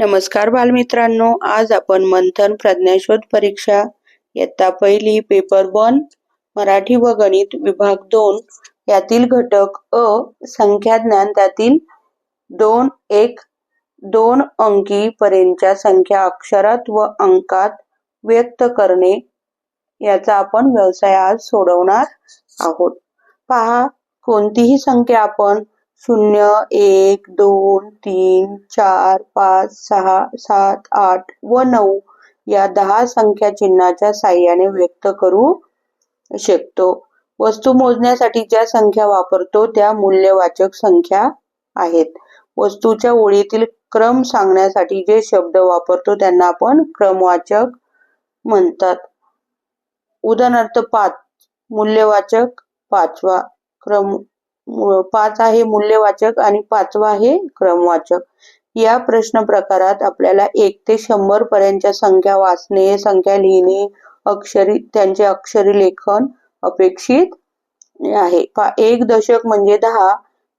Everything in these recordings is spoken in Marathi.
नमस्कार बालमित्रांनो आज आपण मंथन प्रज्ञाशोध परीक्षा इयत्ता पहिली पेपर वन मराठी व गणित विभाग दोन यातील घटक अ संख्या ज्ञान त्यातील दोन एक दोन अंकी पर्यंतच्या संख्या अक्षरात व अंकात व्यक्त करणे याचा आपण व्यवसाय आज सोडवणार आहोत. पहा कोणतीही संख्या आपण शून्य एक दोन तीन चार पाच सहा सात आठ व नऊ या दहा संख्या चिन्हाच्या साह्याने व्यक्त करू शकतो. वस्तू मोजण्यासाठी ज्या संख्या वापरतो त्या मूल्यवाचक संख्या आहेत. वस्तूच्या ओळीतील क्रम सांगण्यासाठी जे शब्द वापरतो त्यांना आपण क्रमवाचक म्हणतात. उदाहरणार्थ पाच मूल्यवाचक पाचवा क्रम पाच आहे मूल्यवाचक आणि पाचवा आहे क्रमवाचक. या प्रश्न प्रकारात आपल्याला एक ते शंभर पर्यंतच्या संख्या वाचणे संख्या लिहिणे अक्षरी त्यांचे अक्षरी लेखन अपेक्षित आहे. एक दशक म्हणजे दहा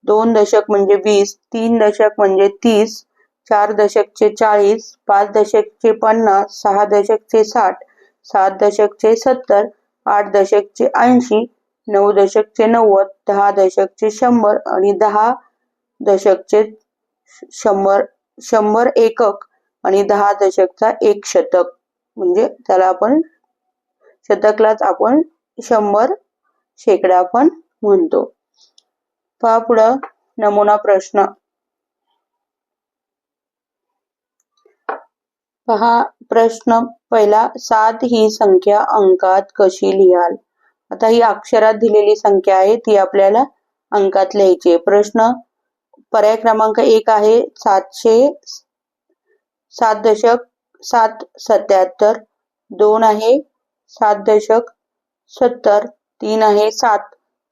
दोन दशक म्हणजे वीस तीन दशक म्हणजे तीस चार दशकचे चाळीस पाच दशकचे पन्नास सहा दशकचे साठ सात दशकचे सत्तर आठ दशकचे ऐंशी नऊ दशकचे नव्वद दहा दशकचे शंभर आणि दहा दशकचे शंभर शंभर एकक आणि दहा दशकचा एक शतक. म्हणजे त्याला आपण शतकलाच आपण शंभर शेकडा पण म्हणतो. पहा पुढं नमुना प्रश्न. पहा प्रश्न पहिला सात ही संख्या अंकात कशी लिहाल? आता ही अक्षरात दिलेली संख्या आहे ती आपल्याला अंकात लिहायची प्रश्न पर्याय क्रमांक एक आहे सातशे सात दशक सात सत्याहत्तर दोन आहे सात दशक सत्तर तीन आहे सात.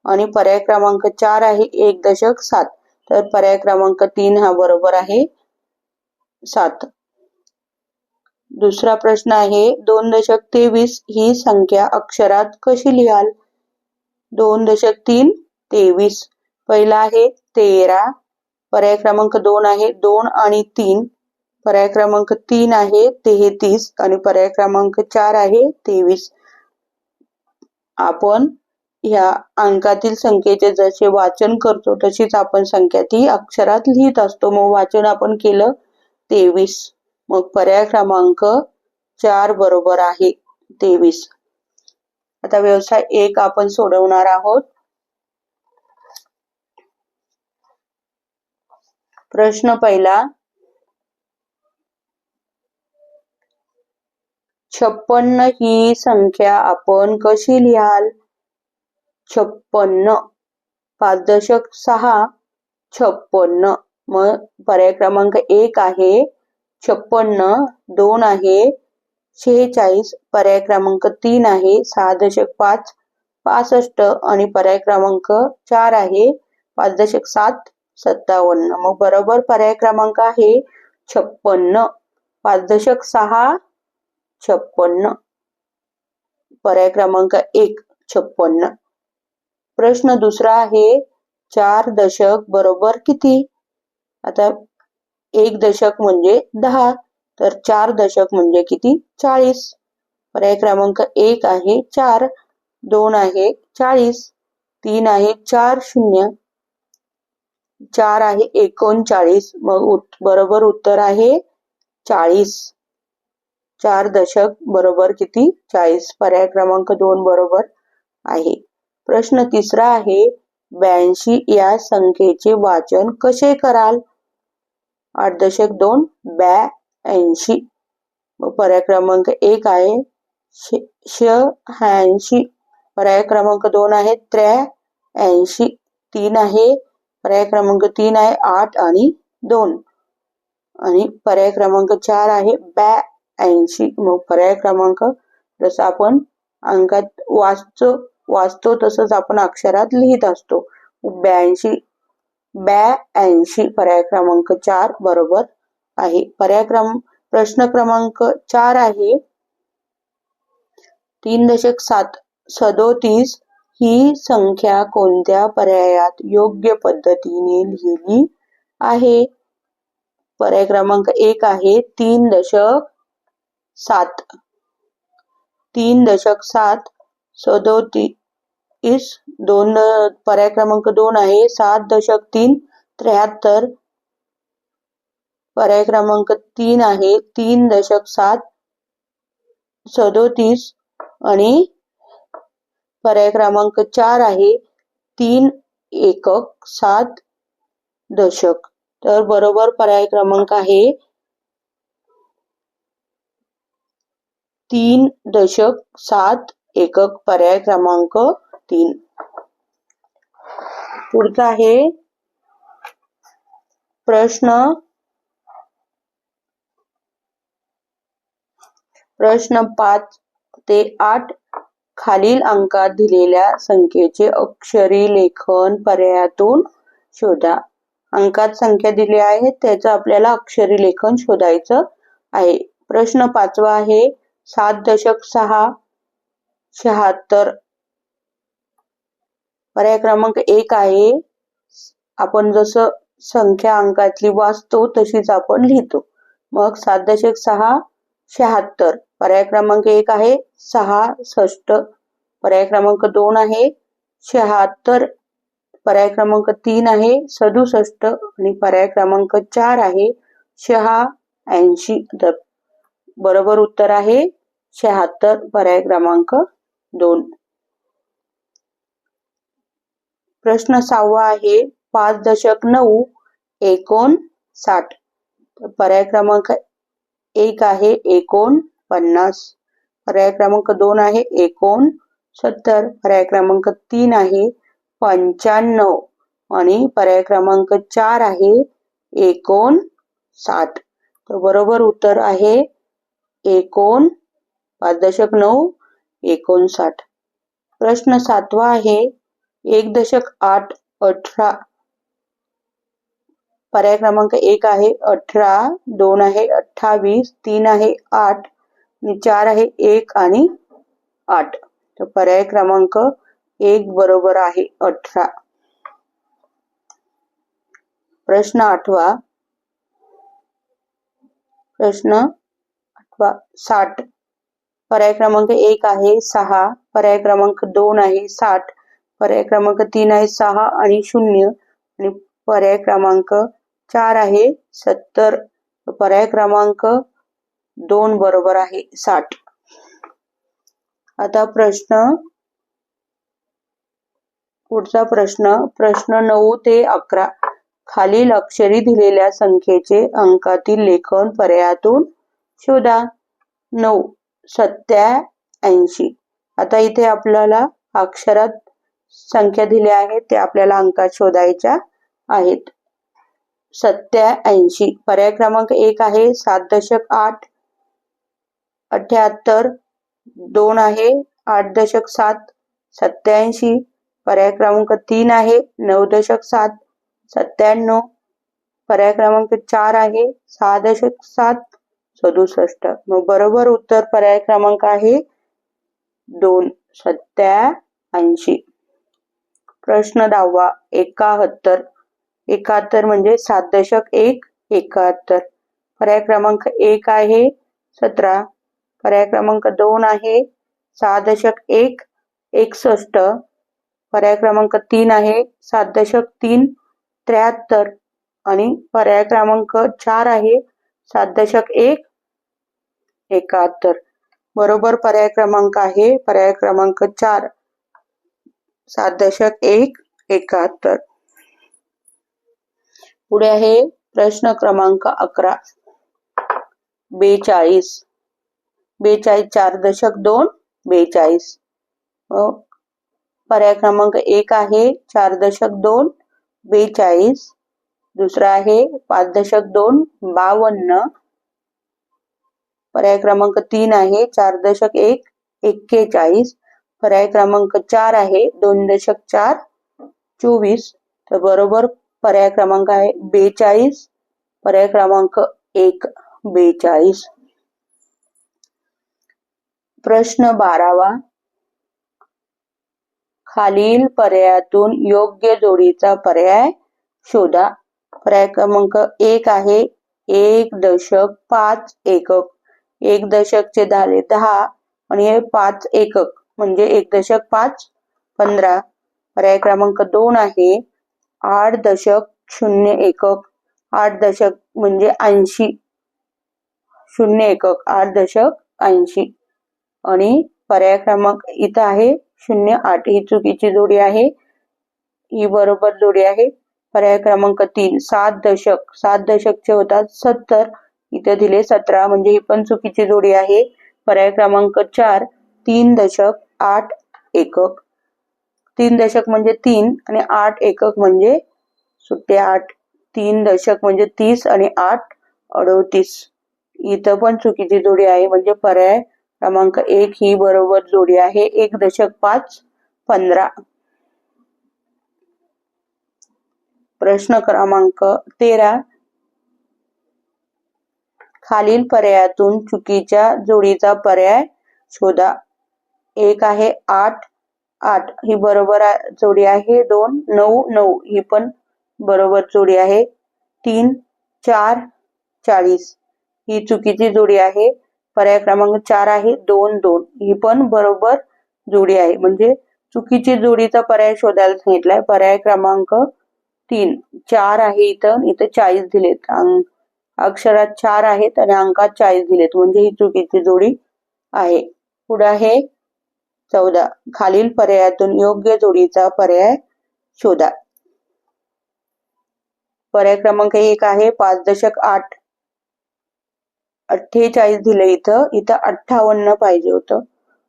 आणि पर्याय क्रमांक चार आहे एक दशक सात. तर पर्याय क्रमांक तीन हा बरोबर आहे सात. दुसरा प्रश्न आहे दोन दशक तेवीस ही संख्या अक्षरात कशी लिहाल? दोन दशक तीन तेवीस. पहिला आहे तेरा पर्याय क्रमांक दोन आहे दोन आणि तीन. पर्याय क्रमांक तीन आहे तेहतीस आणि पर्याय क्रमांक चार आहे तेवीस. आपण ह्या अंकातील संख्येचे जसे वाचन करतो तशीच आपण संख्या ती अक्षरात लिहित असतो. मग वाचन आपण केलं तेवीस. मग पर्याय क्रमांक चार बरोबर आहे. तेवीस. आता व्यवसाय एक आपण सोडवणार आहोत. प्रश्न पहिला. छप्पन्न ही संख्या आपण कशी लिहाल? छप्पन्न. पाच दशक सहा छप्पन्न. मग पर्याय क्रमांक एक आहे. छप्पन्न दोन आहे शेहेचाळीस पर्याय क्रमांक तीन आहे सहा दशक पाच पासष्ट आणि पर्याय क्रमांक चार आहे पाच दशक सात सत्तावन्न. मग बरोबर पर्याय क्रमांक आहे छप्पन्न. पाच दशक सहा छप्पन्न. पर्याय क्रमांक एक छप्पन्न. प्रश्न दुसरा आहे चार दशक बरोबर किती? आता एक दशक म्हणजे दहा तर चार दशक म्हणजे किती? चाळीस. पर्याय क्रमांक एक आहे चार दोन आहे चाळीस तीन आहे चार शून्य चार आहे एकोणचाळीस. मग उत, बरोबर उत्तर आहे चाळीस. चार दशक बरोबर किती? चाळीस. पर्याय क्रमांक दोन बरोबर आहे. प्रश्न तिसरा आहे ब्याऐंशी या संख्येचे वाचन कसे कराल? आठ दशक दोन ब्याऐंशी. पर्याय क्रमांक एक आहे शहाऐंशी. पर्याय क्रमांक दोन आहे त्र्याऐंशी. तीन आहे पर्याय क्रमांक तीन आहे आठ आणि दोन. आणि पर्याय क्रमांक चार आहे ब्याऐंशी. मग पर्याय क्रमांक जसं आपण अंकात वाचतो वाचतो तसंच आपण अक्षरात लिहित असतो. ब्याऐंशी ब्याऐंशी पर्याय क्रमांक चार बरोबर आहे. पर्याय क्रम, प्रश्न क्रमांक चार आहे. तीन दशक सात, सदोतीस ही संख्या कोणत्या पर्यायात योग्य पद्धतीने लिहिली आहे? पर्याय क्रमांक एक आहे, तीन दशक सात. तीन दशक सात सदोतीस इस दोन पर्याय क्रमांक दोन आहे सात दशक तीन त्र्याहत्तर. पर्याय क्रमांक तीन आहे तीन दशक सात सदोतीस. आणि पर्याय क्रमांक चार आहे तीन एकक सात दशक. तर बरोबर पर्याय क्रमांक आहे तीन दशक सात एकक पर्याय क्रमांक तीन. पुढचा आहे प्रश्न. प्रश्न पाच ते आठ खालील अंकात दिलेल्या संख्येचे अक्षरी लेखन पर्यायातून शोधा. अंकात संख्या दिली आहे त्याचं आपल्याला अक्षरी लेखन शोधायचं आहे. प्रश्न पाचवा आहे सात दशक सहा शहात्तर पर्याय क्रमांक एक आहे. आपण जसं संख्या अंकातली वाचतो तशीच आपण लिहितो. मग सात दशक सहा शहात्तर. पर्याय क्रमांक एक आहे सहा षष्ट पर्याय क्रमांक दोन आहे शहात्तर. पर्याय क्रमांक तीन आहे सदुसष्ट. आणि पर्याय क्रमांक चार आहे शहा ऐंशी. बरोबर उत्तर आहे शहात्तर. पर्याय क्रमांक दोन. प्रश्न सहावा आहे पाच दशक नऊ एकोण साठ पर्याय क्रमांक एक आहे एकोण पन्नास पर्याय क्रमांक दोन आहे एकोण सत्तर पर्याय क्रमांक तीन आहे पंच्याण्णव. आणि पर्याय क्रमांक चार आहे एकोण साठ तर बरोबर उत्तर आहे एकोण पाच दशक नऊ एकोणसाठ. प्रश्न सातवा आहे एक दशक आठ अठरा. पर्याय क्रमांक एक आहे अठरा, दोन आहे अठ्ठावीस, तीन आहे आठ चार आहे एक आणि आठ. तर पर्याय क्रमांक एक बरोबर आहे अठरा. प्रश्न आठवा. प्रश्न आठवा. साठ. पर्याय क्रमांक एक आहे सहा. पर्याय क्रमांक दोन आहे साठ. पर्याय क्रमांक तीन आहे सहा आणि शून्य. आणि पर्याय क्रमांक चार आहे सत्तर. पर्याय क्रमांक दोन बरोबर आहे साठ. आता प्रश्न पुढचा प्रश्न प्रश्न नऊ ते अकरा. खालील अक्षरी दिलेल्या संख्येचे अंकातील लेखन पर्यायातून शोधा. नऊ सत्याऐंशी आता इथे आपल्याला अक्षरात संख्या दिल्या आहेत ते आपल्याला अंकात शोधायच्या आहेत. सत्याऐंशी. पर्याय क्रमांक एक आहे सात दशक आठ अठ्याहत्तर दोन आहे आठ दशक सात सत्याऐंशी. पर्याय क्रमांक तीन आहे नऊ दशक सात सत्त्याण्णव. पर्याय क्रमांक चार आहे सहा दशक सात सदुसष्ट. मग बरोबर उत्तर पर्याय क्रमांक आहे दोन सत्याऐंशी. प्रश्न दहावा एकाहत्तर. एकाहत्तर म्हणजे सात दशक एक एकाहत्तर. पर्याय क्रमांक एक आहे सतरा. पर्याय क्रमांक दोन आहे सहा दशक एक एकसष्ट. पर्याय क्रमांक तीन आहे सात दशक तीन त्र्याहत्तर. आणि पर्याय क्रमांक चार आहे सात दशक एक एकाहत्तर. बरोबर पर्याय क्रमांक आहे पर्याय क्रमांक चार. सात दशक एक एकाहत्तर. पुढे आहे प्रश्न क्रमांक अकरा. बेचाळीस. बेचाळीस चार दशक दोन बेचाळीस. हो. पर्याय क्रमांक एक आहे चार दशक दोन बेचाळीस. दुसरा आहे पाच दशक दोन बावन्न. पर्याय क्रमांक तीन आहे चार दशक एक एक्केचाळीस. पर्याय क्रमांक चार आहे. दोन दशक चार चोवीस. तर बरोबर पर्याय क्रमांक आहे बेचाळीस. पर्याय क्रमांक एक बेचाळीस. प्रश्न बारावा. खालील पर्यायातून योग्य जोडीचा पर्याय शोधा. पर्याय क्रमांक एक आहे एक दशक पाच एकक. एक दशकचे झाले दहा आणि हे पाच एकक. म्हणजे एक दशक पाच पंधरा. पर्याय क्रमांक दोन आहे. आठ दशक शून्य एकक. आठ दशक म्हणजे ऐंशी. शून्य एकक. आठ दशक ऐंशी. आणि पर्याय क्रमांक इथं आहे. शून्य आठ ही चुकीची जोडी आहे. ही बरोबर जोडी आहे. पर्याय क्रमांक तीन. सात दशक. सात दशकचे होतात सत्तर. इथे दिले सतरा. म्हणजे ही पण चुकीची जोडी आहे. पर्याय क्रमांक चार. तीन दशक आठ एकक. तीन दशक म्हणजे तीन आणि आठ एकक म्हणजे सुट्टे आठ. तीन दशक म्हणजे तीस आणि आठ अडोतीस. इथं पण चुकीची जोडी आहे म्हणजे पर्याय क्रमांक एक ही बरोबर जोडी आहे. एक दशक पाच पंधरा. प्रश्न क्रमांक तेरा. खालील पर्यायातून चुकीच्या जोडीचा पर्याय शोधा. एक आहे आठ. आठ ही बरोबर जोडी आहे. दोन नऊ नऊ ही पण बरोबर जोडी आहे. तीन चार चाळीस ही चुकीची जोडी आहे. पर्याय क्रमांक चार आहे. दोन दोन ही पण बरोबर जोडी आहे. म्हणजे चुकीची जोडीचा पर्याय शोधायला सांगितलाय. पर्याय क्रमांक तीन. चार आहे इथं. इथं चाळीस दिलेत. अक्षरात चार आहेत आणि अंकात चाळीस दिलेत. म्हणजे ही चुकीची जोडी आहे. पुढे आहे चौदा. खालील पर्यायातून योग्य जोडीचा पर्याय शोधा. पर्याय क्रमांक एक आहे पाच दशक आठ. अठ्ठेचाळीस दिले इथं. इथं अठ्ठावन्न पाहिजे होतं.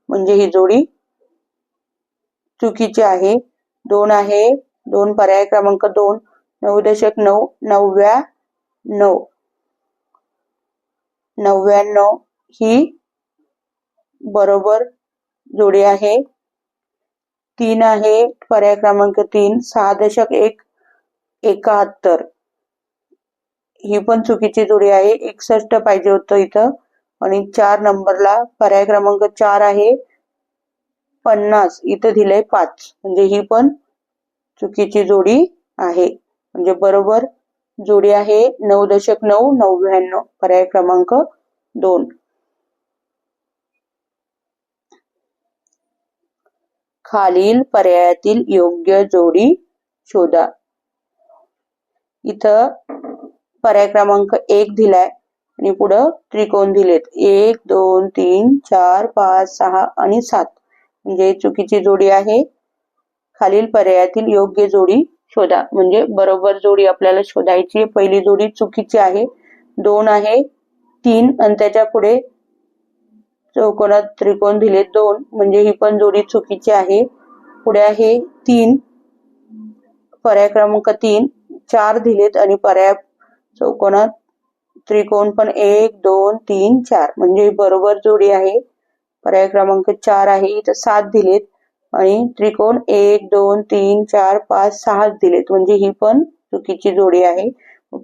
म्हणजे ही जोडी चुकीची आहे. दोन आहे. दोन पर्याय क्रमांक दोन. नऊ दशक नऊ. नवव्या नऊ. नव्याण्णव ही बरोबर जोडी आहे. तीन आहे. पर्याय क्रमांक तीन सहा दशक एक एकाहत्तर. ही पण चुकीची जोडी आहे. एकसष्ट पाहिजे होतं इथं. आणि चार नंबरला पर्याय क्रमांक चार आहे. पन्नास. इथं दिलंय पाच. म्हणजे ही पण चुकीची जोडी आहे. म्हणजे बरोबर जोडी आहे नऊ दशक नऊ नव्याण्णव. पर्याय क्रमांक दोन. खालील पर्यायातील योग्य जोडी शोधा. इथं पर्याय क्रमांक एक दिलाय आणि पुढं त्रिकोण दिलेत. एक दोन तीन चार पाच सहा आणि सात. म्हणजे चुकीची जोडी आहे. खालील पर्यायातील योग्य जोडी शोधा. म्हणजे बरोबर जोडी आपल्याला शोधायची पहिली जोडी चुकीची आहे. दोन आहे तीन आणि त्याच्या पुढे चौकोनात त्रिकोण दिले दोन. म्हणजे ही पण जोडी चुकीची आहे. पुढे आहे तीन. पर्याय क्रमांक तीन. चार दिलेत आणि पर्याय चौकोनात त्रिकोण पण एक दोन तीन चार. म्हणजे बरोबर जोडी आहे. पर्याय क्रमांक चार आहे. इथं सात दिलेत आणि त्रिकोण एक दोन तीन चार पाच सहा दिलेत. म्हणजे ही पण चुकीची जोडी आहे.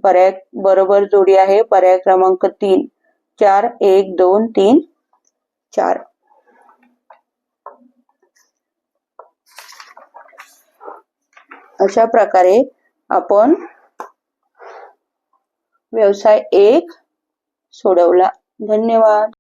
पर्याय बरोबर जोडी आहे. पर्याय क्रमांक तीन. चार एक दोन तीन चार. अशा प्रकारे आपण व्यवसाय एक सोडवला. धन्यवाद.